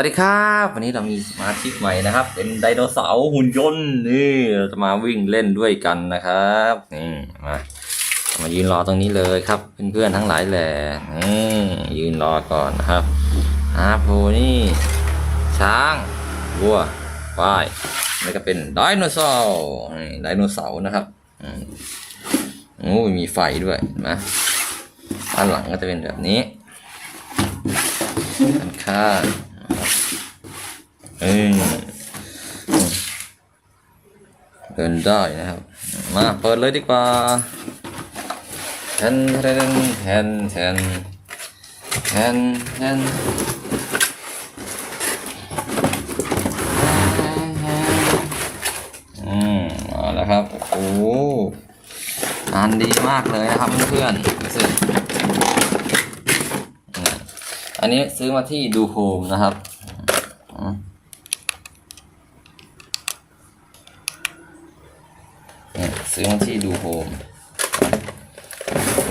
วัสดีครับ วันนี้เรามีสมาชิกใหม่นะครับ เป็นไดโนเสาร์หุ่นยนต์นี่เราจะมาวิ่งเล่นด้วยกันนะครับนี่มามายืนรอตรงนี้เลยครับ เพื่อนๆทั้งหลายแหล่นี่ยืนรอก่อนนะครับอาโพนี่ช้างวัวควายนี่ก็เป็นไดโนเสาร์ไดโนเสาร์นะครับโอ้ยมีไฟด้วยนไหมด้านหลังก็จะเป็นแบบนี้ด้านข้าง เอ้ยเดินได้นะครับ มาเปิดเลยดีกว่าแทนแทนแทนแทนแทนแทนอืมเอาละครับ โอ้งานดีมากเลยนะครับเพื่อนๆรู้สึกอืม อันนี้ซื้อมาที่ดูโฮมนะครับอืมนี่ซื้อมาที่ดูโฮม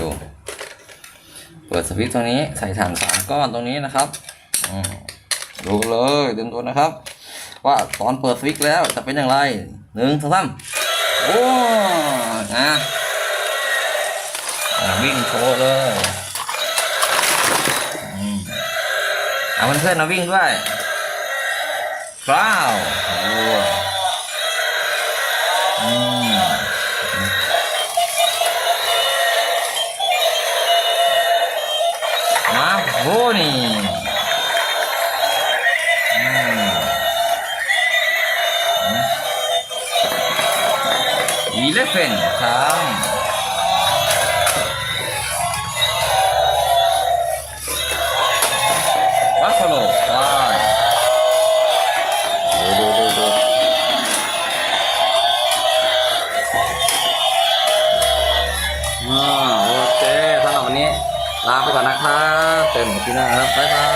ดูเปิดสวิตช์ตรงนี้ใส่ถ่านสามก้อนตรงนี้นะครับดูเลยเต็มตัวนะครับ ว่าตอนเปิดสวิตช์แล้วจะเป็นอย่างไรหนึ่งสองสามโอ้นะอ่าวิ่งโชว์เลยอืม เอาเพื่อนมาวิ่งด้วยว้าวโอ้อืมมาโหนี่อืมอีเลฟเฟนครับ อ่าโอเคสำหรับวันนี้ ลาไปก่อนนะครับเจอกันที่หน้าครับบ๊ายบาย